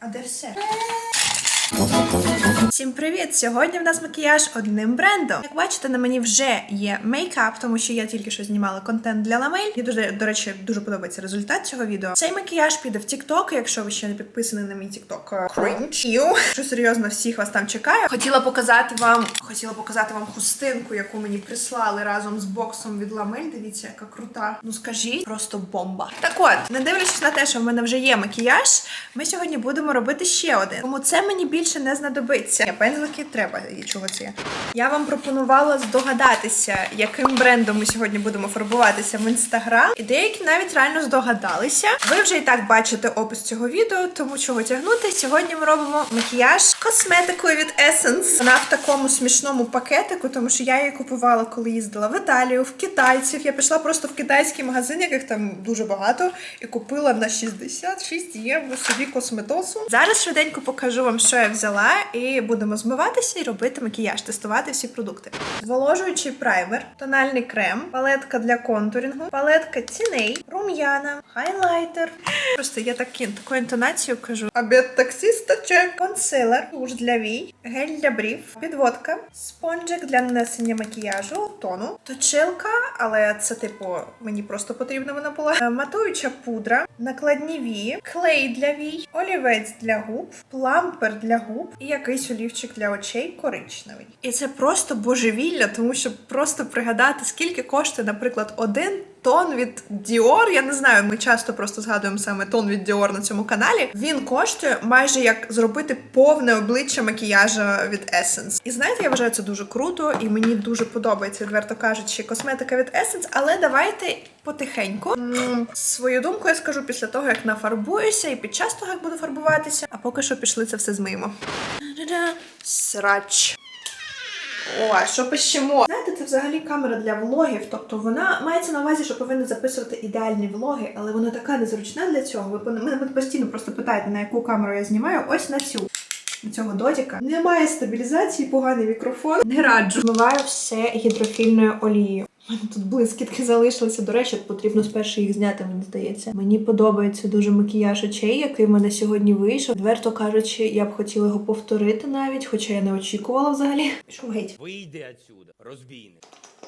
А де все? Всім привіт! Сьогодні в нас макіяж одним брендом. Як бачите, на мені вже є мейкап, тому що я тільки що знімала контент для ламель. Мені дуже, до речі, дуже подобається результат цього відео. Цей макіяж піде в TikTok, якщо ви ще не підписані на мій TikTok. Cringe. Що серйозно, всіх вас там чекаю. Хотіла показати вам, хотіла показати вам хустинку, яку мені прислали разом з боксом від ламель. Дивіться, яка крута. Ну скажіть, просто бомба. Так от, не дивлячись на те, що в мене вже є макіяж, ми сьогодні будемо робити ще один. Тому це мені більше не знадобиться. Ні, Пензлики треба, і чого це є. Я вам пропонувала здогадатися, яким брендом ми сьогодні будемо фарбуватися в інстаграм. І деякі навіть реально здогадалися. Ви вже і так бачите опис цього відео, тому чого тягнути. Сьогодні ми робимо макіяж косметикою від Essence. Вона в такому смішному пакетику, тому що я її купувала, коли їздила в Італію, в китайців. Я пішла просто в китайський магазин, яких там дуже багато, і купила на 66 євро собі косметосу. Зараз швиденько покажу вам, що я взяла, і будемо змиватися і робити макіяж, тестувати всі продукти. Зволожуючий праймер, тональний крем, палетка для контурінгу, палетка тіней, рум'яна, хайлайтер. Просто я такі, таку інтонацію кажу. Обід таксиста чек. Консилер, туш для вій, гель для брів, підводка, спонжик для нанесення макіяжу, тону, точилка, але це типу мені просто потрібна вона була. Е, Матуюча пудра, накладні вії, клей для вій, олівець для губ, плампер для губ і якийсь олівчик для очей коричневий. І це просто божевілля, тому що просто пригадати, скільки коштує, наприклад, один тон від Dior. Я не знаю, ми часто просто згадуємо саме тон від Dior на цьому каналі. Він коштує майже як зробити повне обличчя макіяжа від Essence. І знаєте, я вважаю це дуже круто, і мені дуже подобається, відверто кажучи, косметика від Essence. Але давайте потихеньку. Свою думку я скажу після того, як нафарбуюся, і під час того, як буду фарбуватися. А поки що пішли це все змиємо. Срач. О, що пишемо? Знаєте, це взагалі камера для влогів. Тобто вона мається на увазі, що повинна записувати ідеальні влоги, але вона така незручна для цього. Ви мене постійно просто питаєте, на яку камеру я знімаю. Ось на цю. Цього додіка. Немає стабілізації, поганий мікрофон. Не раджу. Змиваю все гідрофільною олією. У мене тут блискітки залишилися. До речі, потрібно спершу їх зняти, мені здається. Мені подобається дуже макіяж очей, який в мене сьогодні вийшов. Дверто кажучи, я б хотіла його повторити навіть, хоча я не очікувала взагалі. Пішов геть. Вийди отсюда, розбійник.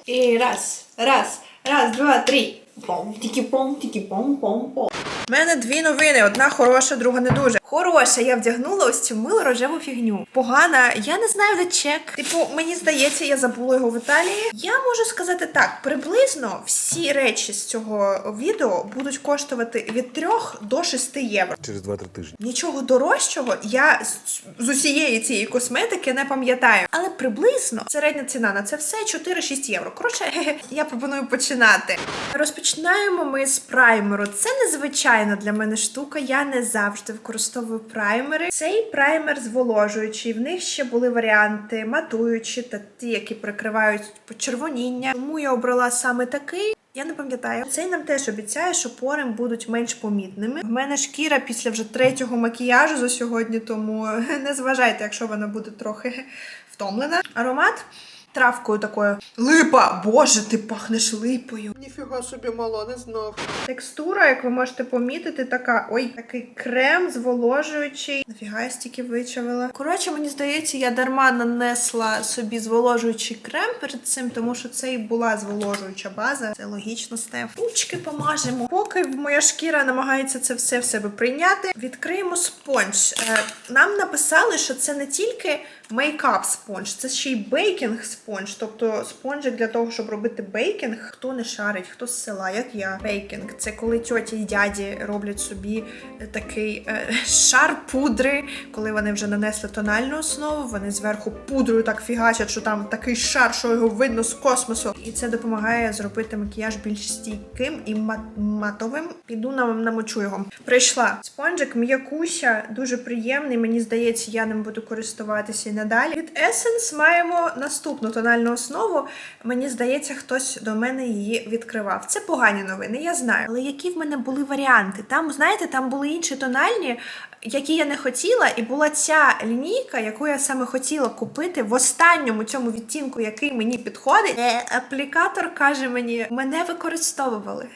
І раз, раз, раз, два, три. Пом, тільки пом, тільки пом, пом, пом. У мене дві новини: одна хороша, друга не дуже. Хороша, я вдягнула ось цю милу рожеву фігню. Погана, я не знаю, де чек. Типу, мені здається, я забула його в Італії. Я можу сказати так: приблизно всі речі з цього відео будуть коштувати від 3 до 6 євро. через 2-3 тижні. Нічого дорожчого я з, з усієї цієї косметики не пам'ятаю. Але приблизно середня ціна на це все 4-6 євро. Коротше, я пропоную починати. Розпочинаємо ми з праймеру. Це незвичайна для мене штука. Я не завжди використовую праймери. Цей праймер зволожуючий. В них ще були варіанти матуючі та ті, які прикривають почервоніння. Тому я обрала саме такий. Я не пам'ятаю. Цей нам теж обіцяє, що пори будуть менш помітними. В мене шкіра після вже третього макіяжу за сьогодні, тому не зважайте, якщо вона буде трохи втомлена. Аромат травкою такою. Липа! Боже, ти пахнеш липою. Ніфіга собі мало, не знав. Текстура, як ви можете помітити, така ой, такий крем зволожуючий. Нафіга я стільки вичавила. Коротше, мені здається, я дарма нанесла собі зволожуючий крем перед цим, тому що це і була зволожуюча база. Це логічно стеф. Ручки помажемо. Поки моя шкіра намагається це все в себе прийняти, відкриємо спонж. Е, Нам написали, що це не тільки мейкап спонж, це ще й бейкінг спонж, тобто спонжик для того, щоб робити бейкінг. Хто не шарить, хто з села, як я. Бейкінг це коли тьоті і дяді роблять собі е, такий е, шар пудри, коли вони вже нанесли тональну основу, вони зверху пудрою так фігачать, що там такий шар, що його видно з космосу. І це допомагає зробити макіяж більш стійким і мат- матовим. Піду на намочу його. Прийшла спонжик м'якуся, дуже приємний. Мені здається, я ним буду користуватися і надалі. Від Essence маємо наступну тональну основу. Мені здається, хтось до мене її відкривав. Це погані новини, я знаю. Але які в мене були варіанти? Там, знаєте, там були інші тональні, які я не хотіла, і була ця лінійка, яку я саме хотіла купити в останньому цьому відтінку, який мені підходить. Е, Аплікатор каже мені, мене використовували.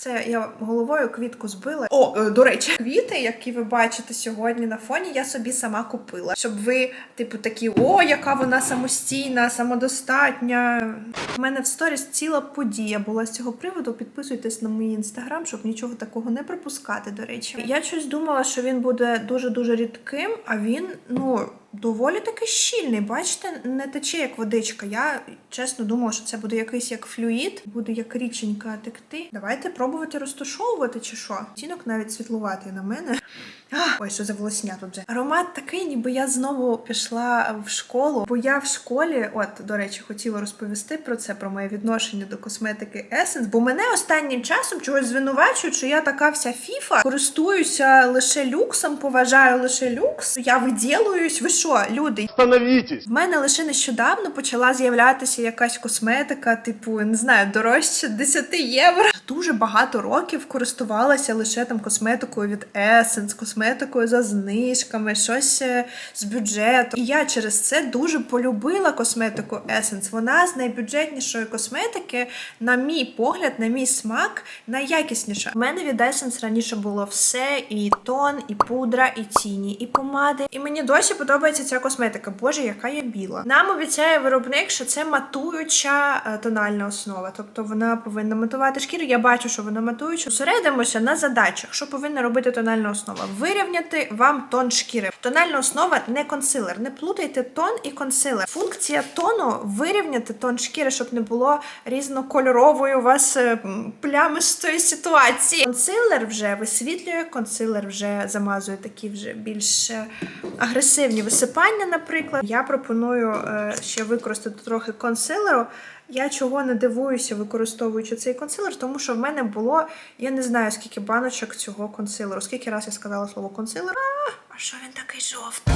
Це я головою квітку збила. О, е, до речі, квіти, які ви бачите сьогодні на фоні, я собі сама купила. Щоб ви, типу, такі, о, яка вона самостійна, самодостатня. У мене в сторіс ціла подія була з цього приводу. Підписуйтесь на мій інстаграм, щоб нічого такого не пропускати. До речі, я щось думала, що він буде дуже дуже рідким, а він, ну. Доволі таки щільний, бачите, не тече як водичка. Я чесно думала, що це буде якийсь як флюїд, буде як річенька текти. Давайте пробувати розташовувати чи що. Тінок навіть світлуватий на мене. Ой, що за волосня тут же. Аромат такий, ніби я знову пішла в школу, бо я в школі, от, до речі, хотіла розповісти про це, про моє відношення до косметики Essence, бо мене останнім часом чогось звинувачують, що я така вся фіфа, користуюся лише люксом, поважаю лише люкс. Я виділуюсь. Ви що, люди? Остановитесь! В мене лише нещодавно почала з'являтися якась косметика, типу, не знаю, дорожче 10 євро. Дуже багато років користувалася лише там косметикою від Essence, косметикою за знижками, щось е, з бюджету. І я через це дуже полюбила косметику Essence. Вона з найбюджетнішої косметики, на мій погляд, на мій смак, найякісніша. У мене від Essence раніше було все: і тон, і пудра, і тіні, і помади. І мені досі подобається ця косметика. Боже, яка я біла. Нам обіцяє виробник, що це матуюча е, тональна основа, тобто вона повинна матувати шкіру. Я бачу, що вона матуюча. Зосередимося на задачах, що повинна робити тональна основа. Вирівняти вам тон шкіри. Тональна основа не консилер. Не плутайте тон і консилер. Функція тону вирівняти тон шкіри, щоб не було різнокольорової у вас е, плямистої ситуації. Консилер вже висвітлює, консилер вже замазує такі вже більш е, агресивні висипання, наприклад. Я пропоную е, ще використати трохи консилеру. Я чого не дивуюся, використовуючи цей консилер, тому що в мене було, я не знаю, скільки баночок цього консилеру. Скільки раз я сказала слово консилер. А, що він такий жовтий?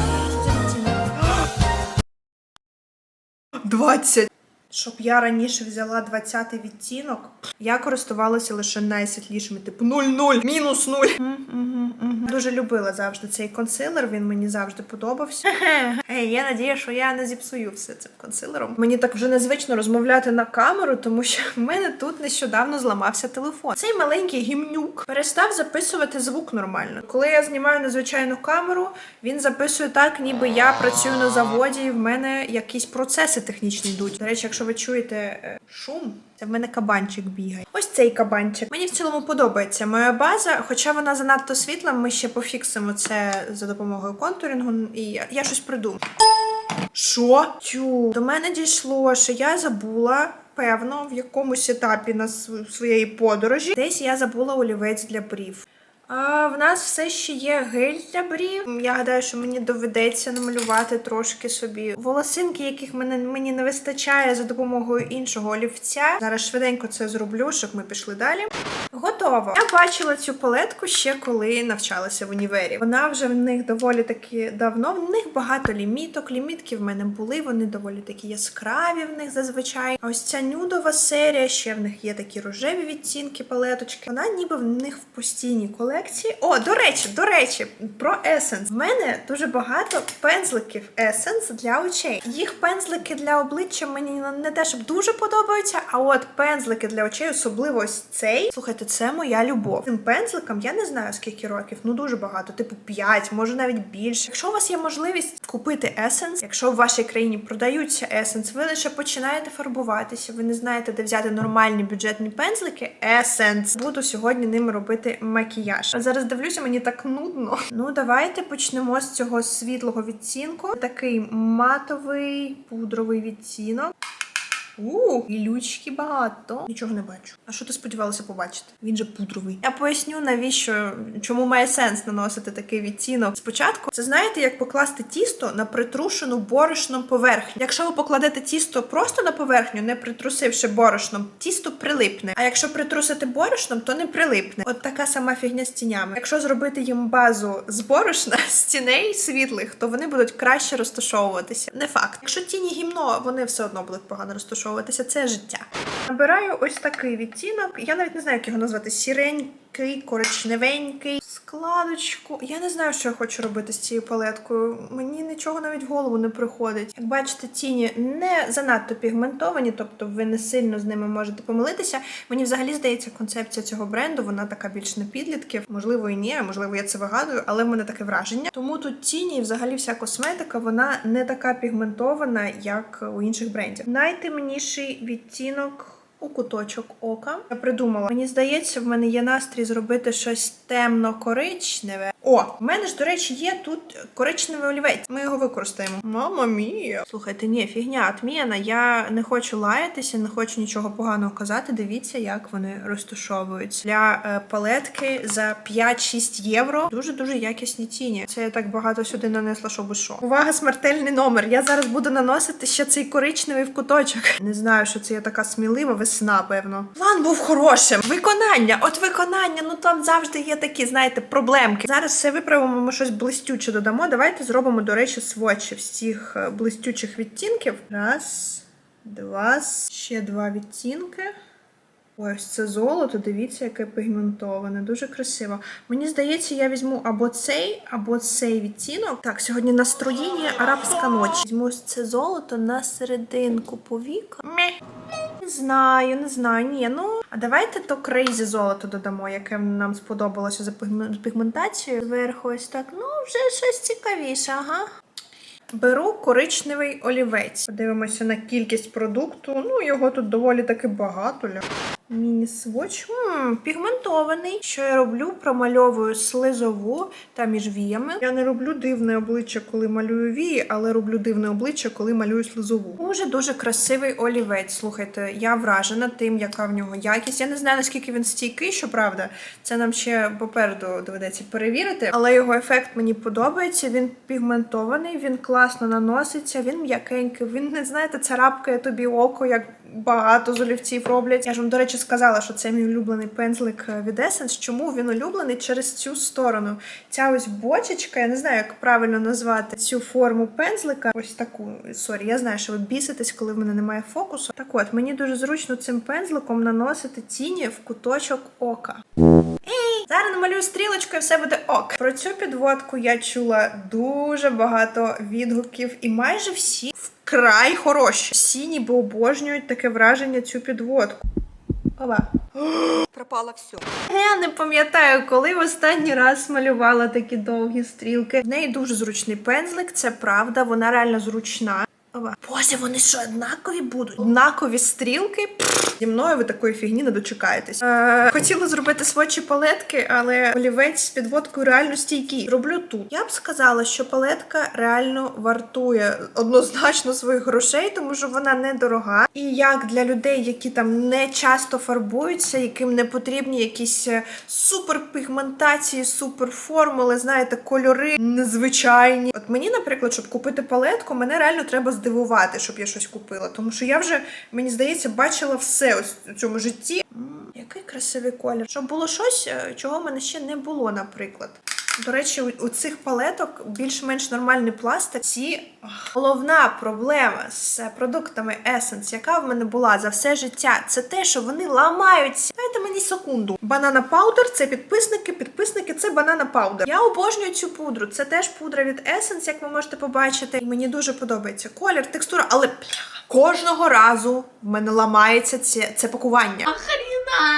Що 20. Щоб я раніше взяла 20-й відтінок, я користувалася лише найсвітлішими, типу 0-0, мінус 0. Дуже любила завжди цей консилер, він мені завжди подобався. Ей, я надію, що я не зіпсую все цим консилером. Мені так вже незвично розмовляти на камеру, тому що в мене тут нещодавно зламався телефон. Цей маленький гімнюк перестав записувати звук нормально. Коли я знімаю на звичайну камеру, він записує так, ніби я працюю на заводі, і в мене якісь процеси технічні йдуть. До речі, якщо ви чуєте е, шум. Це в мене кабанчик бігає. Ось цей кабанчик. Мені в цілому подобається моя база, хоча вона занадто світла, ми ще пофіксимо це за допомогою контурінгу, і я, я щось придумаю. Що? Тю, до мене дійшло, що я забула. Певно, в якомусь етапі на своєї подорожі. Десь я забула олівець для брів. В нас все ще є гель для брів. Я гадаю, що мені доведеться намалювати трошки собі волосинки, яких мене мені не вистачає за допомогою іншого олівця. Зараз швиденько це зроблю, щоб ми пішли далі. Готово. Я бачила цю палетку ще коли навчалася в універі. Вона вже в них доволі таки давно. В них багато ліміток. Лімітки в мене були. Вони доволі такі яскраві в них зазвичай. А ось ця нюдова серія. Ще в них є такі рожеві відтінки палеточки. Вона ніби в них в постійній колекції. О, до речі, до речі, про Essence. В мене дуже багато пензликів Essence для очей. Їх пензлики для обличчя мені не те, щоб дуже подобаються, а от пензлики для очей, особливо ось цей. Слухайте, це моя любов. Цим пензликам я не знаю скільки років, ну дуже багато, типу 5, може навіть більше. Якщо у вас є можливість купити Essence, якщо в вашій країні продаються Essence, ви лише починаєте фарбуватися, ви не знаєте, де взяти нормальні бюджетні пензлики. Essence. Буду сьогодні ними робити макіяж. А зараз дивлюся, мені так нудно. Ну, давайте почнемо з цього світлого відцінку. Такий матовий пудровий відтінок. У, і лючки багато. Нічого не бачу. А що ти сподівалася побачити? Він же пудровий. Я поясню, навіщо чому має сенс наносити такий відтінок. Спочатку це знаєте, як покласти тісто на притрушену борошном поверхню. Якщо ви покладете тісто просто на поверхню, не притрусивши борошном, тісто прилипне. А якщо притрусити борошном, то не прилипне. От така сама фігня з тінями. Якщо зробити їм базу з борошна, з тіней світлих, то вони будуть краще розташовуватися. Не факт. Якщо тіні гімно, вони все одно будуть погано розташовуватися. Це життя. Набираю ось такий відтінок. Я навіть не знаю, як його назвати. Сіренький, коричневенький. Складочку. Я не знаю, що я хочу робити з цією палеткою. Мені нічого навіть в голову не приходить. Як бачите, тіні не занадто пігментовані, тобто ви не сильно з ними можете помилитися. Мені взагалі здається, концепція цього бренду вона така більш на підлітків. Можливо, і ні, можливо, я це вигадую, але в мене таке враження. Тому тут тіні і взагалі вся косметика вона не така пігментована, як у інших брендів. Найтемніший відтінок. У куточок ока я придумала. Мені здається, в мене є настрій зробити щось темно-коричневе. О, в мене ж, до речі, є тут коричневий олівець. Ми його використаємо. Мама мія. Слухайте, ні, фігня отміяна. Я не хочу лаятися, не хочу нічого поганого казати. Дивіться, як вони розташовуються. Для е, палетки за 5-6 євро. Дуже дуже якісні тіні. Це я так багато сюди нанесла, що би що. Увага, смертельний номер. Я зараз буду наносити ще цей коричневий в куточок. Не знаю, що це я така смілива весна, певно. План був хорошим. Виконання, от виконання, ну там завжди є такі, знаєте, проблемки. Зараз все виправимо, ми щось блистюче додамо. Давайте зробимо, до речі, свочі всіх е, блистючих відтінків. Раз, два, ще два відтінки. Ось це золото, дивіться, яке пігментоване, дуже красиво. Мені здається, я візьму або цей, або цей відтінок. Так, сьогодні настроєння арабська ніч. Візьму це золото на серединку повіка. Не знаю, не знаю. Ні, ну а давайте то крейзі золото додамо, яке нам сподобалося за пігмен- пігментацією. Зверху ось так. Ну, вже щось цікавіше, ага. Беру коричневий олівець. Подивимося на кількість продукту. Ну, його тут доволі таки багато. Ля. Міні-сводч. М, пігментований. Що я роблю? Промальовую слизову та між віями. Я не роблю дивне обличчя, коли малюю вії, але роблю дивне обличчя, коли малюю слизову. Дуже дуже красивий олівець. Слухайте, я вражена тим, яка в нього якість. Я не знаю наскільки він стійкий, щоправда. Це нам ще попереду доведеться перевірити. Але його ефект мені подобається. Він пігментований, він класно наноситься, він м'якенький. Він не знаєте, царапкає тобі око, як багато з роблять. Я ж вам, до речі, сказала, що це мій улюблений пензлик е, від Essence. Чому він улюблений через цю сторону? Ця ось бочечка, я не знаю, як правильно назвати цю форму пензлика. Ось таку. Сорі, я знаю, що ви біситесь, коли в мене немає фокусу. Так от, мені дуже зручно цим пензликом наносити тіні в куточок ока. Зараз намалюю стрілочку і все буде ок. Про цю підводку я чула дуже багато відгуків, і майже всі вкрай хороші. Всі ніби обожнюють таке враження цю підводку. Ова. Пропало все. Я не пам'ятаю, коли в останній раз малювала такі довгі стрілки. В неї дуже зручний пензлик, це правда, вона реально зручна. Ова. Боже, вони що, однакові будуть? Однакові стрілки? Пф, Зі мною ви такої фігні не дочекаєтесь. Е, хотіла зробити сводчі палетки, але олівець з підводкою реально стійкий. Роблю тут. Я б сказала, що палетка реально вартує однозначно своїх грошей, тому що вона недорога. І як для людей, які там не часто фарбуються, яким не потрібні якісь е, суперпігментації, суперформули, знаєте, кольори незвичайні. От мені, наприклад, щоб купити палетку, мене реально треба здивувати, щоб я щось купила. Тому що я вже, мені здається, бачила все ось у цьому житті. Який красивий колір. Щоб було щось, е, чого в мене ще не було, наприклад. До речі, у, цих палеток більш-менш нормальний пластик. Ці головна проблема з продуктами Essence, яка в мене була за все життя, це те, що вони ламаються. Дайте мені секунду. Банана паудер це підписники, підписники це банана паудер. Я обожнюю цю пудру. Це теж пудра від Essence, як ви можете побачити. І мені дуже подобається колір, текстура, але кожного разу в мене ламається це, це пакування.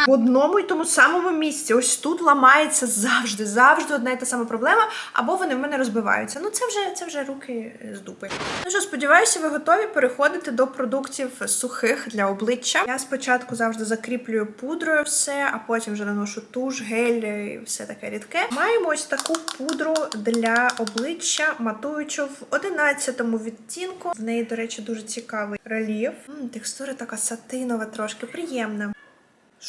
В одному і тому самому місці. Ось тут ламається завжди, завжди одна і та сама проблема, або вони в мене розбиваються. Ну це вже це вже руки з дупи. Ну що, сподіваюся, ви готові переходити до продуктів сухих для обличчя. Я спочатку завжди закріплюю пудрою все, а потім вже наношу туш, гель і все таке рідке. Маємо ось таку пудру для обличчя, матуючу в 11-му відтінку. В неї, до речі, дуже цікавий рельєф. М, текстура така сатинова, трошки приємна.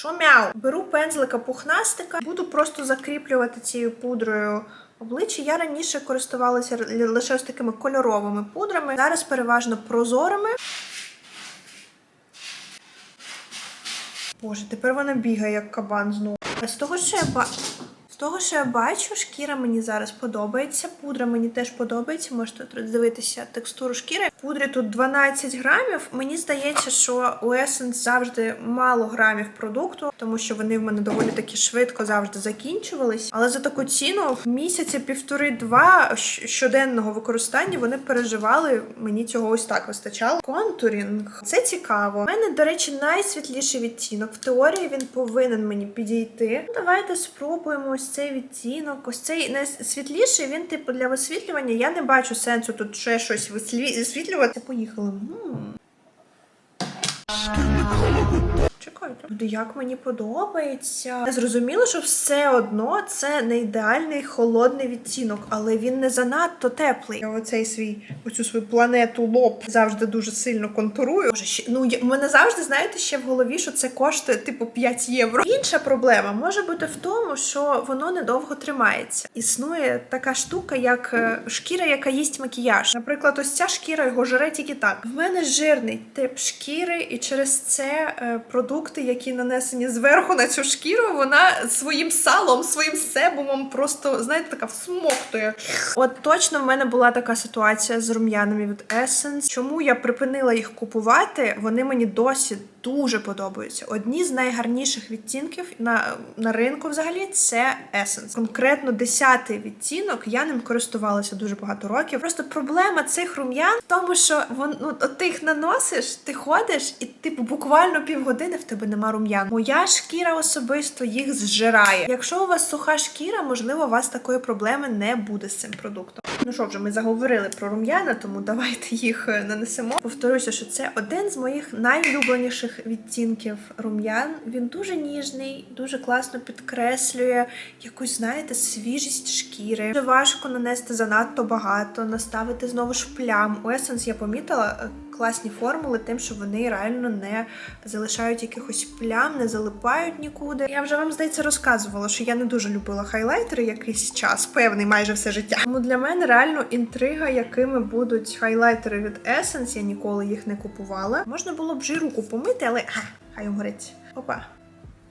Мяу? Беру пензлика пухнастика, буду просто закріплювати цією пудрою обличчя. Я раніше користувалася лише з такими кольоровими пудрами. Зараз переважно прозорими. Боже, тепер вона бігає як кабан знову. З того, що я ба... Того, що я бачу, шкіра мені зараз подобається. Пудра мені теж подобається. Можете дивитися текстуру шкіри. Пудрі тут 12 грамів. Мені здається, що у Essence завжди мало грамів продукту, тому що вони в мене доволі таки швидко завжди закінчувались. Але за таку ціну місяця півтори-два щоденного використання вони переживали. Мені цього ось так вистачало. Контурінг це цікаво. У мене, до речі, найсвітліший відтінок. В теорії він повинен мені підійти. Ну, давайте спробуємо ось цей відтінок. Ось цей найсвітліший. Він, типу, для висвітлювання. Я не бачу сенсу тут ще щось висвітлювати. Поїхали. М. Чекайте. Як мені подобається. Я зрозуміла, що все одно це не ідеальний холодний відтінок, але він не занадто теплий. Я оцей свій, оцю свою планету лоб завжди дуже сильно контурую. Боже, ну я- мене завжди, знаєте, ще в голові, що це коштує типу 5 євро. Інша проблема може бути в тому, що воно недовго тримається. Існує така штука, як е, шкіра, яка їсть макіяж. Наприклад, ось ця шкіра його жере тільки так. В мене жирний тип шкіри, і через це е, продукти, які нанесені зверху на цю шкіру, вона своїм салом, своїм себумом просто, знаєте, така всмоктує. От точно в мене була така ситуація з рум'янами від Essence. Чому я припинила їх купувати? Вони мені досі дуже подобаються. Одні з найгарніших відтінків на, на ринку взагалі це Essence. Конкретно 10-й відтінок. Я ним користувалася дуже багато років. Просто проблема цих рум'ян в тому, що вон, ну, ти їх наносиш, ти ходиш, і типу буквально півгодини в тебе нема рум'ян. Моя шкіра особисто їх зжирає. Якщо у вас суха шкіра, можливо, у вас такої проблеми не буде з цим продуктом. Ну що вже, ми заговорили про рум'яна, тому давайте їх е, нанесемо. Повторюся, що це один з моїх найулюбленіших відтінків рум'ян. Він дуже ніжний, дуже класно підкреслює якусь, знаєте, свіжість шкіри. Дуже важко нанести занадто багато, наставити знову ж плям. У Essence я помітила. Класні формули, тим, що вони реально не залишають якихось плям, не залипають нікуди. Я вже вам здається розказувала, що я не дуже любила хайлайтери якийсь час, певний майже все життя. Тому для мене реально інтрига, якими будуть хайлайтери від Essence, я ніколи їх не купувала. Можна було б вже руку помити, але а, хай горить. Опа.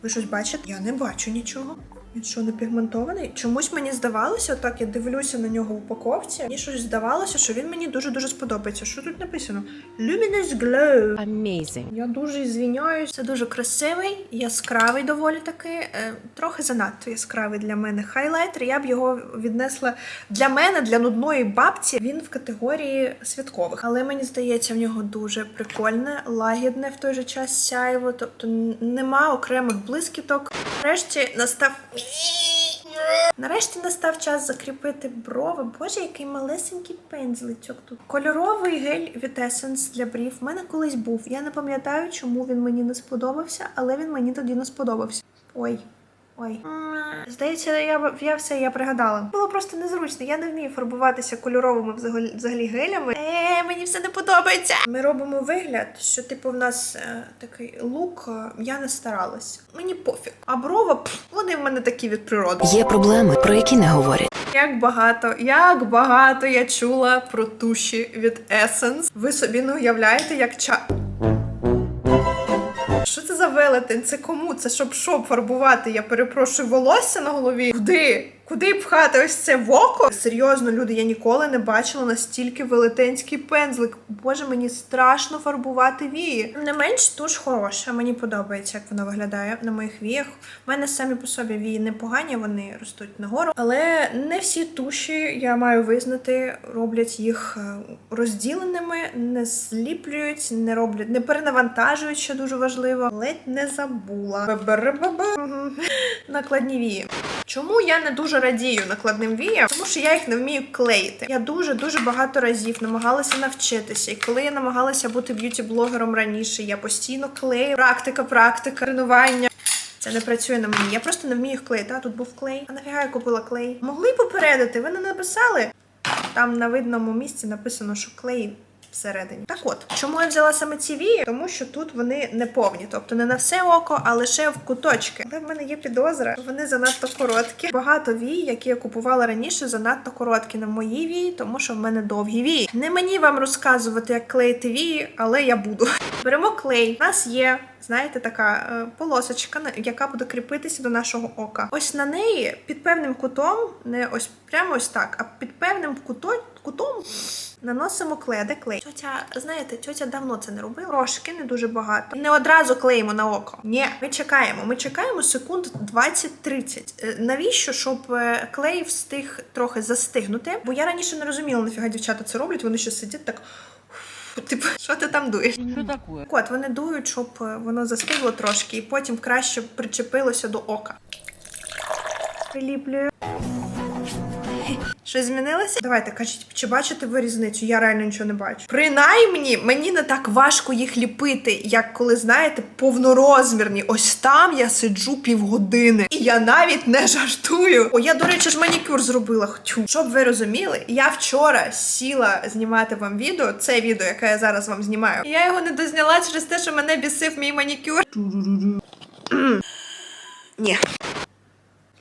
Ви щось бачите? Я не бачу нічого. Він що, не пігментований? Чомусь мені здавалося, так я дивлюся на нього в упаковці. Мені щось здавалося, що він мені дуже дуже сподобається. Що тут написано? Luminous Glow. Amazing. Я дуже звіняюсь. Це дуже красивий, яскравий доволі таки. Е, трохи занадто яскравий для мене хайлайтер. Я б його віднесла для мене, для нудної бабці. Він в категорії святкових. Але мені здається, в нього дуже прикольне, лагідне в той же час сяйво. Тобто нема окремих блискіток. Нарешті настав. Нарешті настав час закріпити брови. Боже, який малесенький пензличок тут. Кольоровий гель від Essence для брів. В мене колись був. Я не пам'ятаю, чому він мені не сподобався, але він мені тоді не сподобався. Ой. Ой. Здається, я, я все я пригадала. Було просто незручно. Я не вмію фарбуватися кольоровими взагалі, взагалі гелями. Е, мені все не подобається. Ми робимо вигляд, що типу в нас е, такий лук. е, я не старалась. Мені пофіг. А брова, пф, вони в мене такі від природи. Є проблеми, про які не говорять. Як багато, як багато я чула про туші від Essence. Ви собі не уявляєте, як ча. Що це за велетень? Це кому? Це щоб що фарбувати? Я перепрошую волосся на голові. Куди? Куди пхати ось це в око? Серйозно, люди, я ніколи не бачила настільки велетенський пензлик. Боже, мені страшно фарбувати вії. Не менш туш хороша. Мені подобається, як вона виглядає на моїх віях. У мене самі по собі вії непогані, вони ростуть нагору. Але не всі туші, я маю визнати, роблять їх е, розділеними, не зліплюють, не роблять, не перенавантажують, що дуже важливо. Ледь не забула. Накладні вії. Чому я не дуже радію накладним віям? Тому що я їх не вмію клеїти. Я дуже дуже багато разів намагалася навчитися. І коли я намагалася бути б'юті-блогером раніше, я постійно клею. Практика, практика, тренування. Це не працює на мені. Я просто не вмію їх клеїти. А тут був клей. А нафіга я купила клей? Могли попередити. Ви не написали. Там на видному місці написано, що клей всередині. Так от, чому я взяла саме ці вії? Тому що тут вони не повні, тобто не на все око, а лише в куточки. Але в мене є підозра, що вони занадто короткі. Багато вій, які я купувала раніше, занадто короткі на мої вії, тому що в мене довгі вії. Не мені вам розказувати, як клеїти вії, але я буду. Беремо клей. У нас є. Знаєте, така е, полосочка, яка буде кріпитися до нашого ока. Ось на неї під певним кутом, не ось прямо ось так, а під певним куто- кутом наносимо клей. Де клей. Тьотя, знаєте, тьотя давно це не робила. Трошки, не дуже багато. Не одразу клеїмо на око. Ні, ми чекаємо. Ми чекаємо секунд 20-30. Е, Навіщо? Щоб е, клей встиг трохи застигнути? Бо я раніше не розуміла, нафіга дівчата це роблять. Вони ще сидять так. Типу, що ти там дуєш? Что такое? Так От вони дують, щоб е, воно застигло трошки, і потім краще причепилося до ока. Приліплюю. Щось змінилося? Давайте кажіть, чи бачите ви різницю? Я реально нічого не бачу. Принаймні, мені не так важко їх ліпити, як коли знаєте, повнорозмірні. Ось там я сиджу півгодини. І я навіть не жартую. О, я, до речі, ж манікюр зробила. Хочу. Щоб ви розуміли, я вчора сіла знімати вам відео, це відео, яке я зараз вам знімаю. І я його не дозняла через те, що мене бісив мій манікюр. Ні.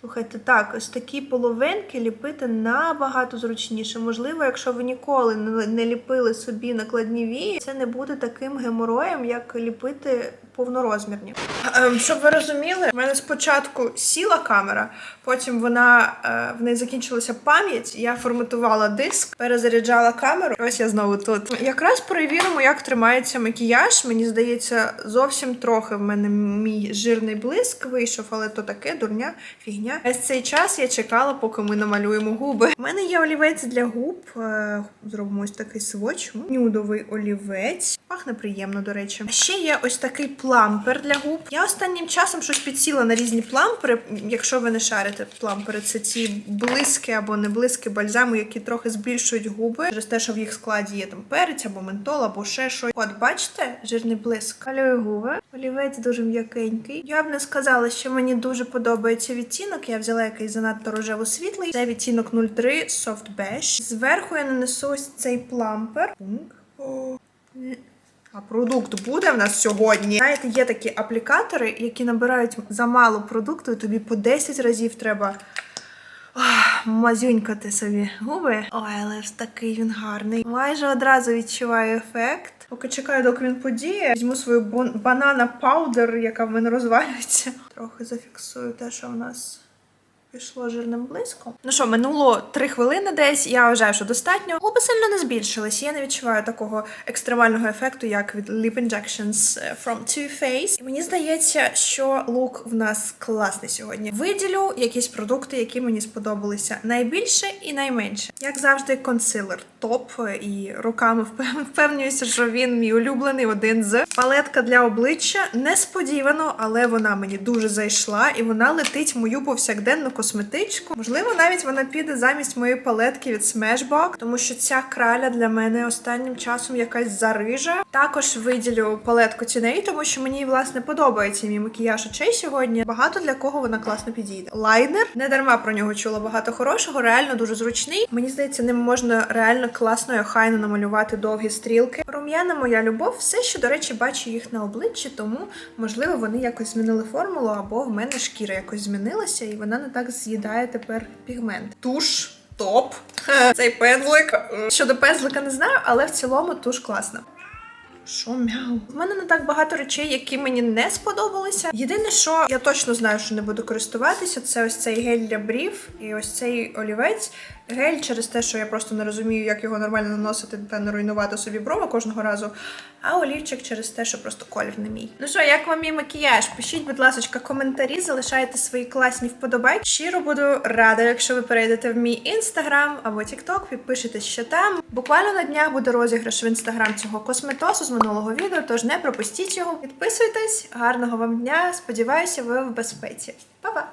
Слухайте, так, ось такі половинки ліпити набагато зручніше. Можливо, якщо ви ніколи не, ліпили собі накладні вії, це не буде таким геморроєм, як ліпити повнорозмірні. Ем, щоб ви розуміли, в мене спочатку сіла камера, потім вона е, в неї закінчилася пам'ять. Я форматувала диск, перезаряджала камеру. Ось я знову тут. Якраз перевіримо, як тримається макіяж. Мені здається, зовсім трохи в мене мій жирний блиск вийшов, але то таке дурня, фігня. Весь цей час я чекала, поки ми намалюємо губи. У мене є олівець для губ. Е, Зробимо ось такий сводч. Нюдовий олівець. Пахне приємно, до речі. А ще є ось такий плампер для губ. Я останнім часом щось підсіла на різні плампери. Якщо ви не шарите плампери, це ці блиски або не блиски бальзаму, які трохи збільшують губи через те, що в їх складі є там перець або ментол, або ще щось. От бачите, жирний блиск. Малюю губи. Олівець дуже м'якенький. Я б не сказала, що мені дуже подобається відтінок. Я взяла якийсь занадто рожево світлий. Це відтінок 03 Soft Beige. Зверху я нанесу ось цей плампер. О, а продукт буде в нас сьогодні. Знаєте, є такі аплікатори, які набирають замало продукту, і тобі по 10 разів треба ах, мазюнькати собі губи. Ой, але ж такий він гарний. Майже одразу відчуваю ефект. Поки чекаю, доки він подіє, візьму свою банана паудер, яка в мене розвалюється. Трохи зафіксую те, що в нас пішло жирним блиском. Ну що, минуло три хвилини десь. Я вважаю, що достатньо. Губи сильно не збільшились. Я не відчуваю такого екстремального ефекту, як від Lip Injections е, from Too Faced. І мені здається, що лук в нас класний сьогодні. Виділю якісь продукти, які мені сподобалися найбільше і найменше. Як завжди, консилер топ е, і руками впевнююся, що він мій улюблений один з палетка для обличчя. Несподівано, але вона мені дуже зайшла, і вона летить в мою повсякденну косметичку. Можливо, навіть вона піде замість моєї палетки від Smashbox, тому що ця краля для мене останнім часом якась зарижа. Також виділю палетку тіней, тому що мені власне подобається мій макіяж очей сьогодні. Багато для кого вона класно підійде. Лайнер не дарма про нього чула багато хорошого, реально дуже зручний. Мені здається, ним можна реально класно і охайно намалювати довгі стрілки. Рум'яна моя любов, все ще, до речі, бачу їх на обличчі, тому можливо вони якось змінили формулу, або в мене шкіра якось змінилася, і вона не так з'їдає тепер пігмент. Туш. Топ. Цей пензлик. Щодо пензлика не знаю, але в цілому туш класна. Що мяу? В мене не так багато речей, які мені не сподобалися. Єдине, що я точно знаю, що не буду користуватися, це ось цей гель для брів і ось цей олівець. Гель через те, що я просто не розумію, як його нормально наносити та не руйнувати собі брови кожного разу. А олівчик через те, що просто колір не мій. Ну що, як вам мій макіяж? Пишіть, будь ласка, коментарі, залишайте свої класні вподобайки. Щиро буду рада, якщо ви перейдете в мій інстаграм або тікток, підпишетесь ще там. Буквально на днях буде розіграш в інстаграм цього косметосу минулого відео, тож не пропустіть його. Підписуйтесь, гарного вам дня. Сподіваюся, ви в безпеці. Па-па!